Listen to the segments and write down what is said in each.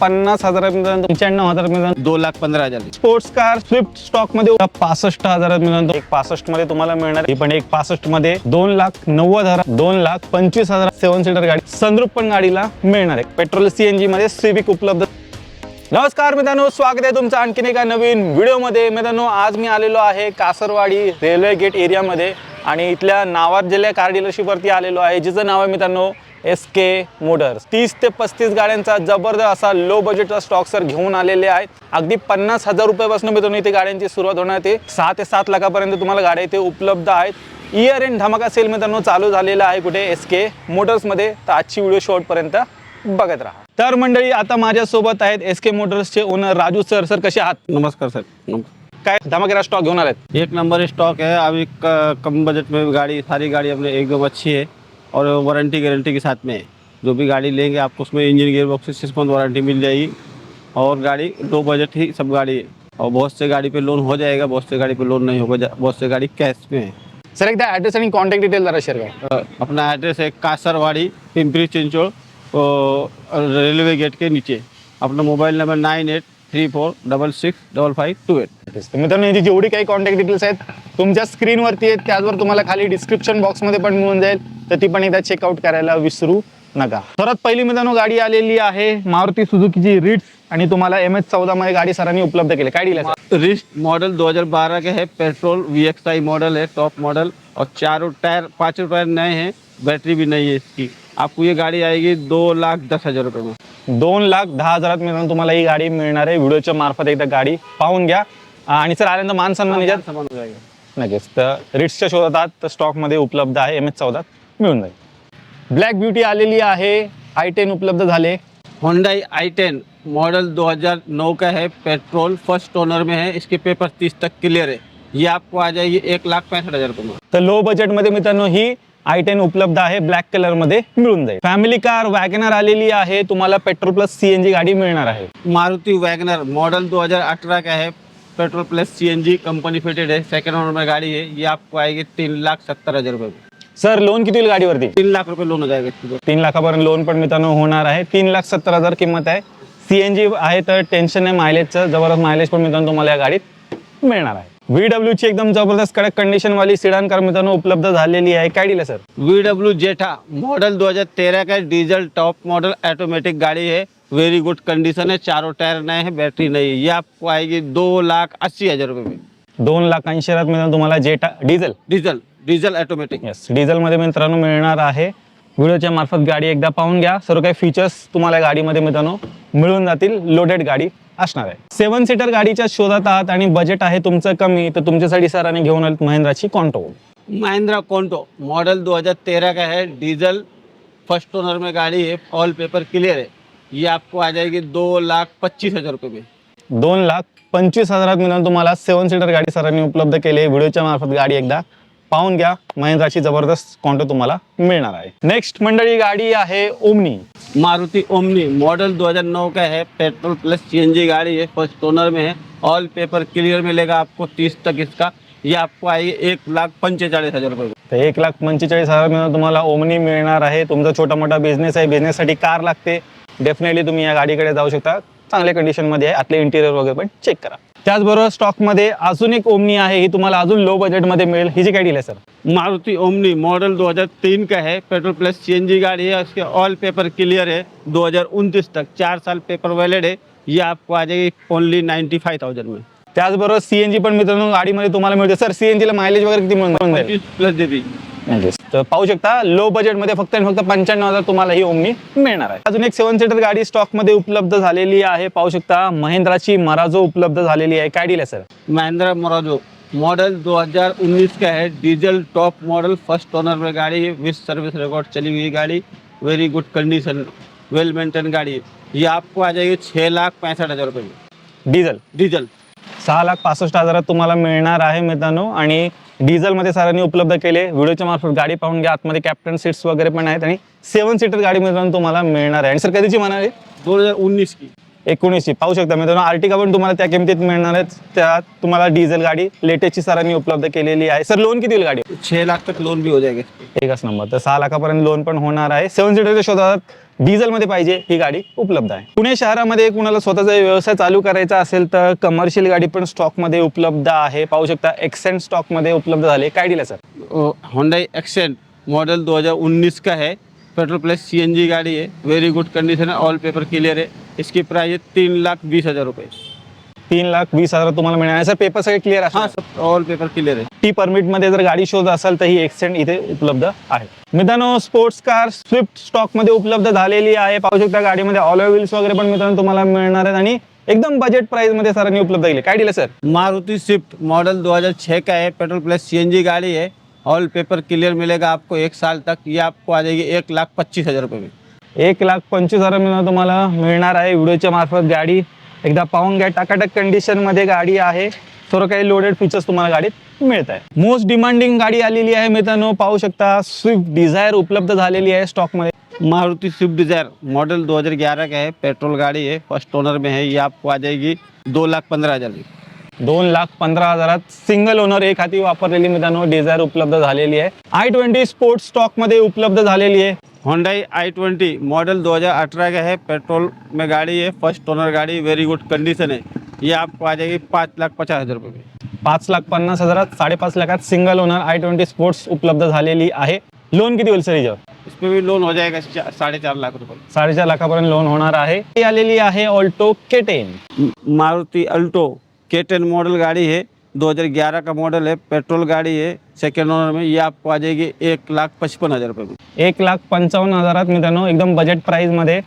पन्नास हजारापर्यंत पंच्याण्णव हजारापर्यंत. दो लाख पंद्रह हजार. स्पोर्ट्स कार स्विफ्ट स्टॉकमध्ये पासष्ट हजारात मिळून एक पासष्टमध्ये तुम्हाला मिळणार ही पण एक पासष्टमध्ये दोन लाख नव्वद हजार दोन लाख पंचवीस हजार सेवन सीटर गाडी सनरूप पण गाडीला मिळणार आहे. पेट्रोल सीएनजी मध्ये सिविक उपलब्ध. नमस्कार मित्रांनो स्वागत आहे तुमचं आणखीन एका नवीन व्हिडिओमध्ये मित्रांनो आज मी आलेलो आहे कासरवाडी रेल्वे गेट एरियामध्ये आणि इथल्या नावाजलेल्या कार डीलरशिपवरती आलेलो आहे जिचं नाव आहे मित्रांनो एस के मोटर्स तीस ते पस्तीस गाड्यांचा जबरदस्त असा लो बजेटचा स्टॉक सर घेऊन आलेले आहेत. अगदी पन्नास हजार रुपयापासून मित्रांनो इथे गाड्यांची सुरुवात होणार ते सहा ते सात लाखापर्यंत तुम्हाला गाड्या इथे उपलब्ध आहेत. इयर एंड धमाका सेल मित्रांनो चालू झालेला आहे कुठे एस के मोटर्समध्ये तर आजची व्हिडिओ शॉर्टपर्यंत बघत राहा. तर मंडळी आता माझ्यासोबत आहेत एस के मोटर्सचे ओनर राजू सर सर कसे आहात? नमस्कार सर नमस्कार। काय धमाकेदार स्टॉक घेऊन आलात? एक नंबर स्टॉक है अभी क- कम बजट में गाड़ी सारी गाड़ी अपने एकदम अच्छी है और वारंटी गारंटी के साथ में है। जो भी गाड़ी लेंगे आपको उसमें engine gear box six month warranty mill जाएगी और गाड़ी लो बजट ही सब गाड़ी है। और बहुत से गाड़ी पे लोन हो जाएगा बहुत से गाड़ी पे लोन नहीं होगा जा- बहुत से गाड़ी कैश में है। सर एकदा ॲड्रेस आणि कॉन्टॅक्ट डिटेल जरा शेअर करा। अ, अपना एड्रेस है कासरवाड़ी पिंपरी चिंचोड़ रेलवे गेट के नीचे। अपना mobile number nine eight three four double six double five two eight तर मित्रांनो याची जेवढी काही कॉन्टॅक्ट डिटेल्स आहेत तुमच्या स्क्रीनवरती आहेत त्याचवर तुम्हाला खाली डिस्क्रिप्शन बॉक्समध्ये पण मिळून जाईल. तर ती पण एकदा चेकआउट करायला विसरू नका. सर्वात पहिली मित्रांनो गाडी आलेली आहे मारुती सुझुकीची रिट्स आणि तुम्हाला एम एच चौदा मध्ये गाडी सरांनी उपलब्ध केली. काय दिलं रिस्ट मॉडल 2012 के है पेट्रोल वी मॉडल है टॉप मॉडल और चारों टायर पांचों टायर नए हैं बैटरी भी नई है इसकी. आपको ये गाड़ी आएगी दो लाख दस हजार रुपये में। दोन लाख दहा हजारात मित्रांनो तुम्हाला ही गाडी मिळणार आहे. व्हिडिओच्या मार्फत एकदा गाड़ी पाहून घ्या. आणि सर आल्यानंतर मान सन्मान याच्यात सामान हो जाएगा नक्कीच. तर रिट्सच्या शोधात आहात तर स्टॉकमध्ये उपलब्ध आहे. एम एच चौदात मिळून जाईल. ब्लॅक ब्युटी आलेली आहे. आय टेन उपलब्ध झाले. होंडाई आई टेन मॉडल 2009 का है. पेट्रोल फर्स्ट ओनर में है. इसके पेपर तीस तक क्लियर है. ये आपको आ जाएगी एक लाख पैंसठ हजार रुपये में। तर लो बजेटमध्ये मित्रांनो ही आय टेन उपलब्ध आहे ब्लॅक कलरमध्ये मिळून जाईल. फॅमिली कार वॅगनर आलेली आहे तुम्हाला पेट्रोल प्लस सीएनजी गाडी मिळणार आहे. मारुति वैगनर मॉडल 2018 का है petrol plus CNG company fitted है सेकंड ओनर में गाड़ी है ये आपको आएगी तीन लाख सत्तर हजार रुपये. में सर लोन किती होईल गाडीवरती? तीन लाख रुपये लोन हो जाएगा इसकी तो। तीन लाखापर्यंत लोन पण मित्रांनो होणार आहे. तीन लाख सत्तर हजार किंमत आहे. सीएनजी आहे तर टेन्शन नाही मायलेजचं जबरदस्त मायलेज पण मित्रांनो तुम्हाला या गाडीत मिळणार आहे. व्ही ची एकदम जबरदस्त कडक कंडिशन वाली सिडान कार मित्रांनो उपलब्ध झालेली आहे. काय दिलं sir V W Jetta model 2013 का डीजल टॉप मॉडल ऑटोमेटिक गाड़ी है वेरी गुड कंडीशन है चारों टायर नए हैं बैटरी नई है ये आपको आएगी दो लाख अस्सी हजार रुपये में दोन लाख ऐंशी हजारात मित्रांनो तुम्हाला Jetta diesel diesel diesel automatic yes डिझेलमध्ये मित्रांनो मिळणार आहे. व्हिडिओच्या मार्फत गाडी एकदा पाहून घ्या. सर्व काही फीचर्स तुम्हाला गाडीमध्ये मित्रांनो मिळून जातील. लोडेड गाडी असणार आहे. सेवन सीटर गाडीच्या शोधात आहात आणि बजेट आहे तुमचं कमी तर तुमच्यासाठी सरांनी घेऊन आलेत महिंद्राची कॉन्टो महिंद्रा कॉन्टो मॉडल 2013 का है. डीजल फर्स्ट ओनर में गाड़ी है. ऑल पेपर क्लियर है. ये आपको आ जाएगी दो लाख पच्चीस हजार रुपये में। दोन लाख पंचवीस हजारात मिळून तुम्हाला सेवन सीटर गाडी सरांनी उपलब्ध केली आहे. व्हिडिओच्या मार्फत गाडी एकदा पाहून घ्या. महिंद्राची जबरदस्त कॉन्टो तुम्हाला मिळणार आहे. नेक्स्ट मंडळी गाडी आहे ओमनी. मारुति ओमनी मॉडल 2009 का है पेट्रोल प्लस सीएनजी गाड़ी है फर्स्ट ओनर में है ऑल पेपर क्लियर मिलेगा आपको तीस तक इसका। ये आपको आएगी एक लाख पंचेचाळीस हजार रुपये। तर एक लाख पंचेचाळीस हजार मिळून तुम्हाला ओमनी मिळणार आहे. तुमचा छोटा मोठा बिझनेस आहे. बिझनेससाठी कार लागते. डेफिनेटली तुम्ही या गाडीकडे जाऊ शकता. चांगल्या कंडिशनमध्ये आहे. आतले इंटिरियर वगैरे पण चेक करा. त्याचबरोबर स्टॉकमध्ये अजून एक ओमनी आहे ही तुम्हाला अजून लो बजेटमध्ये मिळेल. ही जी काय डील आहे सर मारुति ओमनी मॉडल 2003 का है पेट्रोल प्लस सीएनजी गाड़ी है उसके ऑल पेपर क्लियर है 2029 तक. चार साल पेपर वैलिड है ये आपको आ जाएगी ओनली नाइन्टी फाइव थाउजेंड में. त्याचबरोबर सीएनजी पण मित्रांनो गाडीमध्ये तुम्हाला मिळते. सर सीएनजी ला मायलेज वगैरे किती मिळून प्लस देवी तर पाहू शकता लो बजेटमध्ये फक्त आणि फक्त पंच्याण्णव हजार तुम्हाला ही ओमनी मिळणार आहे. अजून एक सेवन सीटर गाडी स्टॉकमध्ये उपलब्ध झालेली आहे. पाहू शकता महिंद्राची मराजो उपलब्ध झालेली आहे. काय डील आहे सर महिंद्रा मोराजो मॉडल 2019 का है. Diesel top model first owner में गाड़ी विथ सर्विस रिकॉर्ड चली हुई गाड़ी. Very good condition well maintain गाड़ी है. ये आपको आ जाएगी छः लाख पैंसठ हज़ार रुपये में। डिझेल डीजल सहा लाख पासष्ट हजारात तुम्हाला मिळणार आहे मित्रांनो. आणि डिझेलमध्ये सरांनी उपलब्ध केले. व्हिडिओच्या मार्फत गाडी पाहून घ्या. आतमध्ये कॅप्टन सीट्स वगैरे पण आहेत आणि सेवन सीटर गाडी मित्रांनो तुम्हाला मिळणार आहे. आणि सर कधीची म्हणा आहे दो हज़ार उन्नीस की एकोणीसची. पाहू शकता मित्रांनो आर्टिका पण तुम्हाला त्या किमतीत मिळणार आहेत. त्यात तुम्हाला डिझेल गाडी लेटेस्टची सरांनी उपलब्ध केलेली आहे. सर लोन किती होईल गाडी? छः लाख तक लोन भी हो जाएगा। एकच नंबर. तर सहा लाखापर्यंत लोन पण होणार आहे. सेवन सीटरच्या शोधात डिझेलमध्ये पाहिजे ही गाडी उपलब्ध आहे. पुणे शहरामध्ये कुणाला स्वतःचा व्यवसाय चालू करायचा असेल तर कमर्शियल गाडी पण स्टॉकमध्ये उपलब्ध आहे. पाहू शकता एक्सेंट स्टॉकमध्ये उपलब्ध झाले काय दिलं सर होंडाई एक्सेंट मॉडल 2019 का है. पेट्रोल प्लस सीएनजी गाड़ी है वेरी गुड कंडीशन है ऑल पेपर क्लियर है इसकी प्राइस है तीन लाख बीस हजार रुपये. तीन लाख वीस हजार तुम्हाला मिळणार. सर पेपर सगळे क्लिअर हाँ सब ऑल पेपर क्लियर है टी परमिटमध्ये जर गाडी शोध असाल तर ही एक्सेंट इथे उपलब्ध आहे. मित्रांनो स्पोर्ट्स कार स्विफ्ट स्टॉकमध्ये उपलब्ध झालेली आहे. पाहू शकता गाडीमध्ये ऑलो व्हील्स वगैरे पण मित्रांनो तुम्हाला मिळणार आहेत. आणि एकदम बजेट प्राइसमध्ये सरांनी उपलब्ध केले. काय दिलं सर? मारुति स्विफ्ट मॉडल 2006 का है पेट्रोल प्लस सीएनजी गाड़ी है. ऑल पेपर क्लियर मिलेगा आपको एक साल तक. ये आपको आ जाएगी एक लाख पच्चीस हजार रुपये में. एक लाख पंचवीस हजार तुम्हाला मिळणार आहे. व्हिडिओच्या मार्फत गाडी एकदा पाहून घ्या टाकाटक कंडिशनमध्ये गाडी आहे. सर्व काही लोडेड फीचर्स तुम्हाला गाडीत मिळत आहे मोस्ट डिमांडिंग गाडी आलेली आहे मित्रांनो पाहू शकता स्विफ्ट डिझायर उपलब्ध झालेली आहे स्टॉकमध्ये मारुति स्विफ्ट डिजायर मॉडल 2011 का है पेट्रोल गाड़ी है फर्स्ट ओनर में है ये आपको आ जाएगी दो लाख पंद्रह हजार। दोन लाख पंधरा हजारात सिंगल ओनर एक हाती वापरलेली मित्रांनो डिझायर उपलब्ध झालेली आहे. आय ट्वेंटी स्पोर्ट्स स्टॉकमध्ये उपलब्ध झालेली आहे. होंडाई आई ट्वेंटी मॉडल 2018 का है पेट्रोल में गाड़ी है फ़र्स्ट ओनर गाड़ी वेरी गुड कंडीशन है। ये आपको आ जाएगी पाँच लाख पचास हज़ार रुपये पाच लाख पन्नास हजारात साडेपाच लाखात single owner i twenty sports उपलब्ध झालेली आहे। लोन किती होईल सर याच्यावर? इस पर भी लोन हो जाएगा साढ़े चार लाख रुपये। साडेचार लाखापर्यंत लोन होणार आहे। ही आलेली आहे Alto K ten Maruti Alto K ten model गाड़ी है 2011 का मॉडल है पेट्रोल गाड़ी है सेकेंड ओनर में ये आपको आ जाएगी एक लाख पचपन हजार रुपये में। एक लाख पंचावन्न हजारात मित्रांनो एकदम बजेट प्राईजमध्ये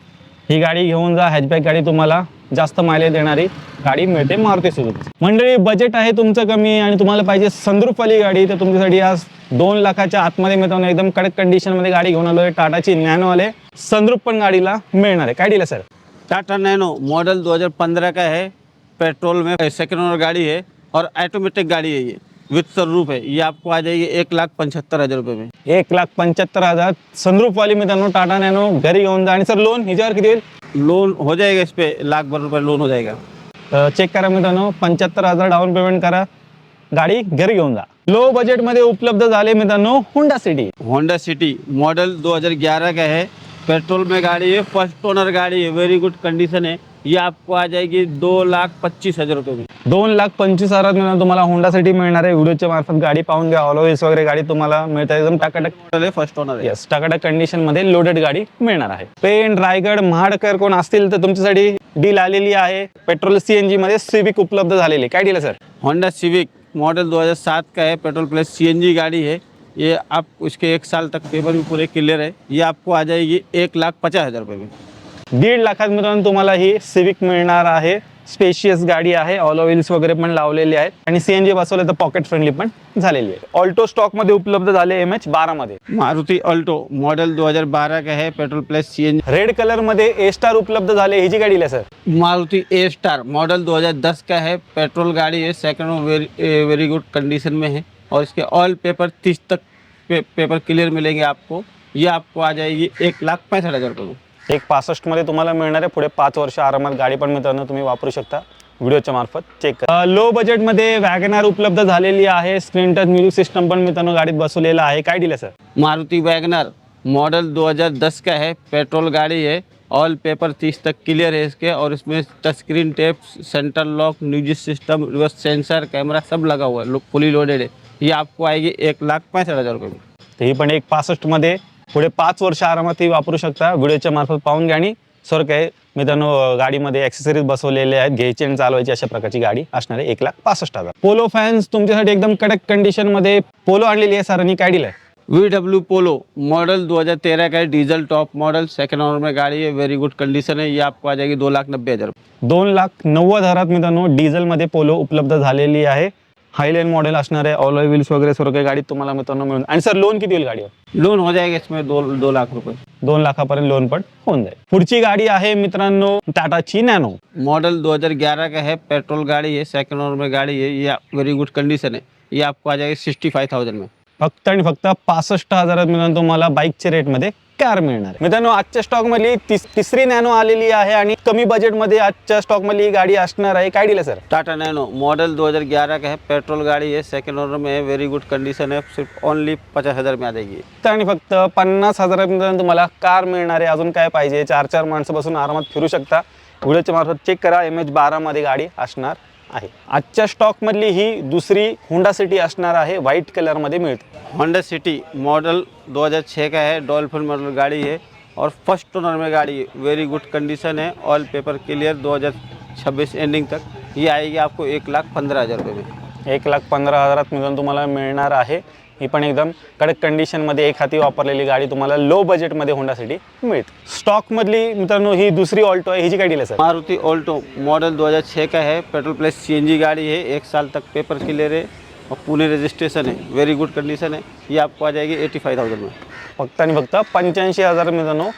ही गाडी घेऊन जा हॅचबॅक गाडी तुम्हाला जास्त मायलेज देणारी गाडी मिळते मारुती सुझुकी मंडळी बजेट आहे तुमचं कमी आणि तुम्हाला पाहिजे संद्रुपवाली गाडी. तर तुमच्यासाठी आज दोन लाखाच्या आतमध्ये मित्रांनो एकदम कडक कंडिशनमध्ये गाडी घेऊन आलो आहे टाटाची नॅनोवाले संद्रुप पण गाडीला मिळणार आहे. काय दिलं सर टाटा नैनो मॉडल 2015 का है पेट्रोल में सेकेंड ओनर गाड़ी है. और ऑटोमेटिक गाड़ी है ये विथ सनरूफ है। ये आपको आ जाएगी एक लाख पंचहत्तर हज़ार रुपये में। एक लाख पंच्याहत्तर हज़ार। संद्रुपवाली मित्रांनो टाटा नॅनो घरी घेऊन जा आणि सर लोन हिच्यावर किती होईल लोन हो जाएगा इस पे लाख भर रुपये लोन हो जाएगा। तर चेक करा मित्रांनो पंच्याहत्तर हज़ार डाऊन पेमेंट करा। गाडी घरी घेऊन जा। लो बजेटमध्ये उपलब्ध झाले मित्रांनो Honda city Honda city model 2011 का है। पेट्रोल में गाड़ी है फ़र्स्ट ओनर गाड़ी है। वेरी गुड कंडीशन है। ये आपको आ जाएगी दो लाख पच्चीस हजार रुपये में. दोन लाख पंचवीस हजारात मिळून तुम्हाला होंडा सिटी मिळणार आहे. व्हिडिओच्या मार्फत गाडी पाहून घ्या. ऑलोवेस वगैरे गाडी तुम्हाला मिळत. आहे एकदम टाकाटक मॉडल है फर्स्ट ओनर है येस टाकाटक कंडिशनमध्ये लोडेड गाडी मिळणार आहे. पेन रायगड महाडकर कोण असतील तर तुमच्यासाठी डील आलेली आहे. पेट्रोल सीएनजी मध्ये सिविक उपलब्ध झालेली. काय deal sir Honda Civic model 2007 का है. पेट्रोल प्लस सीएनजी गाड़ी है. ये आप उसके एक साल तक पेपर भी पूरे क्लियर है. ये आपको आ जाएगी एक लाख पचास हजार रुपये में. दीड लाखात मित्रांनो तुम्हाला ही सिविक मिळणार आहे. स्पेशियस गाडी आहे. ऑल व्हील्स वगैरे पण लावलेले आहेत. आणि सीएनजी बसवले तर पॉकेट फ्रेंडली पण झालेली आहे ऑल्टो स्टॉकमध्ये उपलब्ध झाले एम एच बारा मध्ये. मारुति अल्टो मॉडल 2012 का है पेट्रोल प्लस सीएनजी रेड कलरमध्ये ए स्टार उपलब्ध झाले. ही जी गाडी आहे sir Maruti A star model 2010 का है पेट्रोल गाड़ी है second very very good condition में है. और इसके ऑल पेपर तीस तक पे, पेपर क्लियर मिलेंगे आपको. ये आपको आ जाएगी एक लाख पैंसठ हज़ार रुपये एक पासष्टमध्ये तुम्हाला मिळणार आहे. पुढे पाच वर्ष आरामात गाडी पण मित्रांनो तुम्ही वापरू शकता. व्हिडिओच्या मार्फत चेक करा. लो बजेटमध्ये वॅगनार उपलब्ध झालेली आहे. स्क्रीन टच म्युझिक सिस्टम पण मित्रांनो गाडीत बसवलेला आहे. काय दिलं सर मारुति वैगनर मॉडल 2010 का है? पेट्रोल गाड़ी है. ऑल पेपर तीस तक क्लियर है इसके. और इसमें touch screen tape centre lock music system reverse sensor camera सब लगा हुआ है. फुली लोडेड है. ये आपको आएगी एक लाख पैंसठ हज़ार रुपये में. तर ही पण एक पासष्टमध्ये पुढे पाच वर्ष आरामात ही वापरू शकता. व्हिडिओच्या मार्फत पाहून घ्या आणि सर काय मित्रांनो गाडीमध्ये ॲक्सेसरीज बसवलेले आहेत. घ्यायची आणि चालवायची अशा प्रकारची गाडी असणार आहे एक लाख पासष्ट हजार. पोलो फॅन्स तुमच्यासाठी एकदम कडक कंडिशनमध्ये पोलो आणलेली आहे सरांनी काय दिलंय वी डब्ल्यू पोलो मॉडल 2013 का है diesel top model second owner में गाड़ी है. वेरी गुड कंडीशन है. ये आपको आ जाएगी दो लाख नब्बे हज़ार. दोन लाख नव्वद हजारात मित्रांनो डिझेलमध्ये पोलो उपलब्ध झालेली आहे. हायलाईन मॉडेल असणार आहे. ऑल व्हील्स वगैरे सर्व काही गाडीत तुम्हाला मित्रांनो मिळून आणि सर लोन किती होईल गाडीवर? लोन हो जाएगा इसमें दो दो लाख रुपए दोन लाखापर्यंत लोन पण होऊन जाईल. पुढची गाडी आहे मित्रांनो टाटाची नॅनो मॉडल 2011 का है पेट्रोल गाड़ी है सेकंड ओनर में गाड़ी है ये वेरी गुड कंडीशन है. ये आपको आ जाएगी सिक्सटी फाइव थाउजेंड में. फक्त आणि फक्त पासष्ट हजारात मिळून तुम्हाला बाईकच्या रेटमध्ये कार मिळणार आहे. मित्रांनो आजच्या स्टॉकमधली तिस तिसरी नॅनो आलेली आहे आणि कमी बजेटमध्ये आजच्या स्टॉकमधली ही गाडी असणार आहे. काय दिलं सर टाटा नैनो मॉडल 2011 का है पेट्रोल गाड़ी है सेकंड ओनर में है वेरी गुड कंडीशन है सिर्फ ओनली पचास हज़ार में आ जाएगी। फक्त आणि फक्त पन्नास मिळून तुम्हाला कार मिळणार आहे. अजून काय पाहिजे? चार चार माणसं बसून आरामात फिरू शकता. व्हिडिओच्या मार्फत चेक करा एम एच बारामध्ये गाडी असणार. आहे. आजच्या स्टॉकमधली ही दुसरी होंडा सिटी असणार आहे व्हाईट कलरमध्ये मिळते. होंडा सिटी मॉडल 2006 का है डॉल्फिन मॉडल गाड़ी है और फर्स्ट ओनर में गाड़ी है वेरी गुड कंडीशन है ऑल पेपर क्लियर 2026 एंडिंग तक. ये आएगी आपको एक लाख पंद्रह हज़ार रुपये में. एक लाख पंधरा हजारात मिळून तुम्हाला मिळणार आहे. ही पण एकदम कडक कंडिशनमध्ये एक हाती वापरलेली गाडी तुम्हाला लो बजेटमध्ये होंडा सिटी मिळते. स्टॉकमधली मित्रांनो ही दुसरी ऑल्टो आहे. हिची काय डील आहे सर मारुति ऑल्टो मॉडल 2006 का है. पेट्रोल प्लस सीएनजी गाड़ी है. एक साल तक पेपर क्लियर है. और पुणे रजिस्ट्रेशन है. वेरी गुड कंडीशन है. ये आपको आ जाएगी एटी फाइव थाउजेंड में। फक्त आणि फक्त पंच्याऐंशी हजार मित्रांनो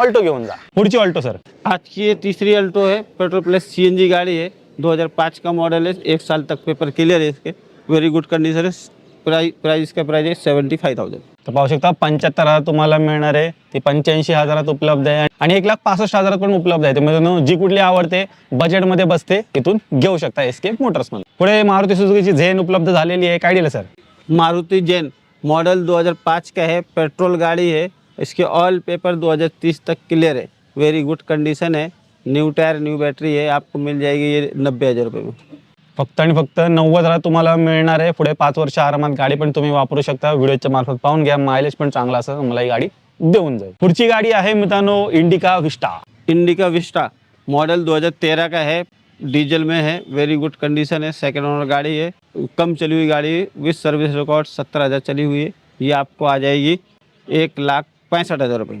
ऑल्टो घेऊन जा. पुढची ऑल्टो सर आज की ये तीसरी अल्टो है. पेट्रोल प्लस सीएनजी गाड़ी है. 2005 का मॉडल है. एक साल तक पेपर क्लियर है इसके. वेरी गुड कंडीशन है. प्राइस प्राइस इसका प्राइस है सेवेंटी फाइव थाउजेंड तर पाहू शकता पंच्याहत्तर हजार तुम्हाला मिळणार आहे. ती पंच्याऐंशी हजारात उपलब्ध आहे आणि एक लाख पासष्ट हजारात पण उपलब्ध आहे. मित्रांनो जी कुठली आवडते बजेटमध्ये बसते तिथून घेऊ शकता एस के मोटर्समध्ये पुढे मारुती सुझुकीची झेन उपलब्ध झालेली आहे. काय दिलं सर मारुति जैन मॉडल 2005 का है पेट्रोल गाड़ी है इसके ऑल पेपर 2030 तक क्लियर है वेरी गुड कंडीशन है न्यू टायर न्यू बैटरी है आपको मिल जाएगी ये नब्बे हज़ार रुपये में. फक्त आणि फक्त नव्वद हजार तुम्हाला मिळणार आहे. पुढे पाच वर्ष आरामात गाडी पण तुम्ही वापरू शकता. व्हिडिओच्या मार्फत पाहून घ्या. मायलेज पण चांगला असं मला ही गाडी देऊन जाईल. पुढची गाडी आहे मित्रांनो Indica Vista Indica Vista model 2013 का है. डीजल में है. वेरी गुड कंडीशन है. सेकंड ओनर गाड़ी है. कम चली हुई गाड़ी विथ सर्विस रिकॉर्ड सत्तर हज़ार चली हुई है. ये आपको आ जाएगी एक लाख पैंसठ हज़ार रुपये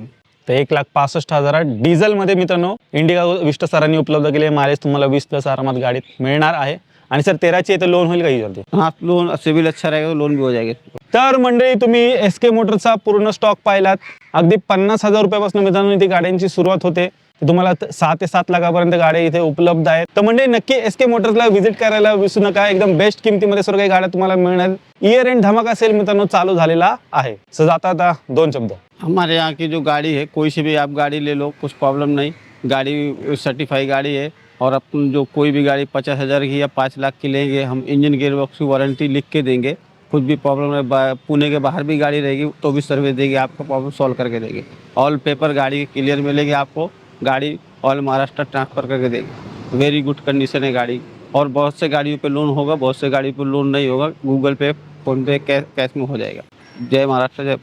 तर एक लाख पासष्ट हजारात डिझेलमध्ये मित्रांनो इंडिका विस्टा सरांनी उपलब्ध केले मायलेज तुम्हाला वीस प्लस आरामात गाडीत मिळणार आहे. आणि सर तेराची तर लोन होईल का हिच्यावरती हाँ लोन सिविल अच्छा रहेगा तो लोन भी हो जाएगा तर मंडळी तुम्ही एस के मोटरचा पूर्ण स्टॉक पाहिलात. अगदी पन्नास हजार रुपयापासून मित्रांनो इथे गाड्यांची सुरुवात होते. तुम्हाला सहा ते सात लाखापर्यंत गाड्या इथे उपलब्ध आहेत. तर म्हणजे नक्की एस के मोटर्सला व्हिजिट करायला विसरू नका. एकदम बेस्ट किमतीमध्ये सर्व काही गाड्या तुम्हाला मिळणार. इयर एंड धमाका सेल मित्रांनो चालू झालेला आहे. सो जाता आता दोन शब्द. हमारे यहाँ की जो गाड़ी है कोई सी भी आप गाड़ी ले लो कुछ प्रॉब्लम नहीं. गाड़ी सर्टिफाई गाड़ी है. और अपन जो कोई भी गाड़ी पचास हज़ार की या पाँच लाख की लेंगे, हम इंजन गेयर बॉक्स की वारंटी लिख के देंगे। कुछ भी प्रॉब्लम है पुणे के बाहर भी गाड़ी रहेगी तो भी सर्विस देगी, आपको प्रॉब्लम सॉल्व करके देंगे। ऑल पेपर गाड़ी क्लियर मिलेंगे आपको, गाड़ी ऑल महाराष्ट्र ट्रांसफ़र करके देंगे। वेरी गुड कंडीशन है गाड़ी। और बहुत से गाड़ियों पे लोन होगा, बहुत से गाड़ी पर लोन नहीं होगा Google Pay PhonePe cash cash में हो जाएगा। जय महाराष्ट्र, जय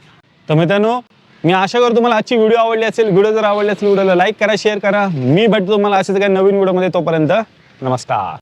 तर मित्रांनो मी आशा करतो तुम्हाला आजची व्हिडिओ आवडली असेल व्हिडिओ जर आवडली असेल व्हिडिओला लाईक करा शेअर करा. मी भेटतो तुम्हाला असेच काही नवीन व्हिडिओमध्ये तोपर्यंत. नमस्कार.